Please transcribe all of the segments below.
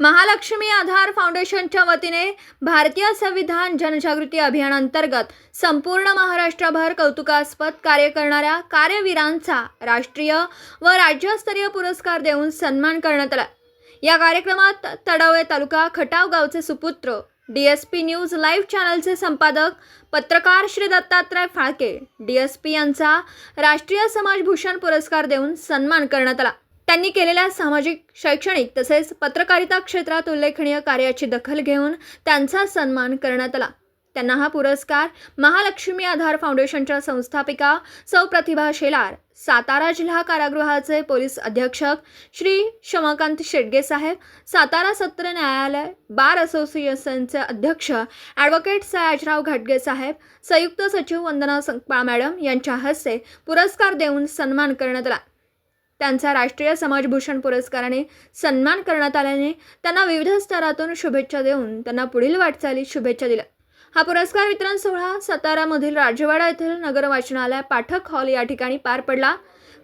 महालक्ष्मी आधार फाउंडेशनच्या वतीने भारतीय संविधान जनजागृती अभियानांतर्गत संपूर्ण महाराष्ट्रभर कौतुकास्पद कार्य करणाऱ्या कार्यवीरांचा राष्ट्रीय व राज्यस्तरीय पुरस्कार देऊन सन्मान करण्यात आला. या कार्यक्रमात तडवळे तालुका खटाव गावचे सुपुत्र D S P news live चॅनलचे संपादक पत्रकार Shri Dattatray Phalke D S P यांचा राष्ट्रीय समाजभूषण पुरस्कार देऊन सन्मान करण्यात आला. त्यांनी केलेल्या सामाजिक शैक्षणिक तसेच पत्रकारिता क्षेत्रात उल्लेखनीय कार्याची दखल घेऊन त्यांचा सन्मान करण्यात आला. त्यांना हा पुरस्कार महालक्ष्मी आधार फाउंडेशनच्या संस्थापिका सौ प्रतिभा शेलार सातारा जिल्हा कारागृहाचे पोलीस अधीक्षक श्री शमाकांत शेडगे साहेब सातारा सत्र न्यायालय बार असोसिएशनचे अध्यक्ष ॲडव्होकेट सयाजराव घाटगे साहेब संयुक्त सचिव वंदना संकपाळ मॅडम यांच्या हस्ते पुरस्कार देऊन सन्मान करण्यात आला. त्यांचा राष्ट्रीय समाजभूषण पुरस्काराने सन्मान करण्यात आल्याने त्यांना विविध स्तरातून शुभेच्छा देऊन त्यांना पुढील वाटचालीत शुभेच्छा दिल्या. हा पुरस्कार वितरण सोहळा सातारामधील राजवाडा येथील नगर वाचनालय पाठक हॉल या ठिकाणी पार पडला.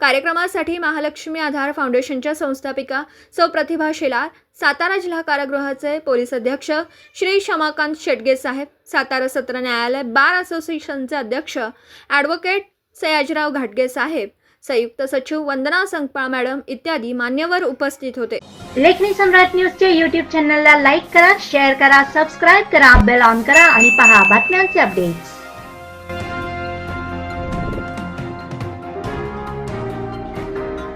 कार्यक्रमासाठी महालक्ष्मी आधार फाउंडेशनच्या संस्थापिका सौ प्रतिभा शेलार सातारा जिल्हा कारागृहाचे पोलीस अध्यक्ष श्री शमाकांत शेटगे साहेब सातारा सत्र न्यायालय बार असोसिएशनचे अध्यक्ष ॲडव्होकेट सयाजीराव घाटगे साहेब संयुक्त सचिव वंदना संकपाळ मॅडम इत्यादी मान्यवर उपस्थित होते. लेखनी सम्राट न्यूजच्या युट्यूब चॅनलला लाईक करा शेअर करा सबस्क्राईब करा बेल ऑन करा आणि पहा बातम्यांचे अपडेट्स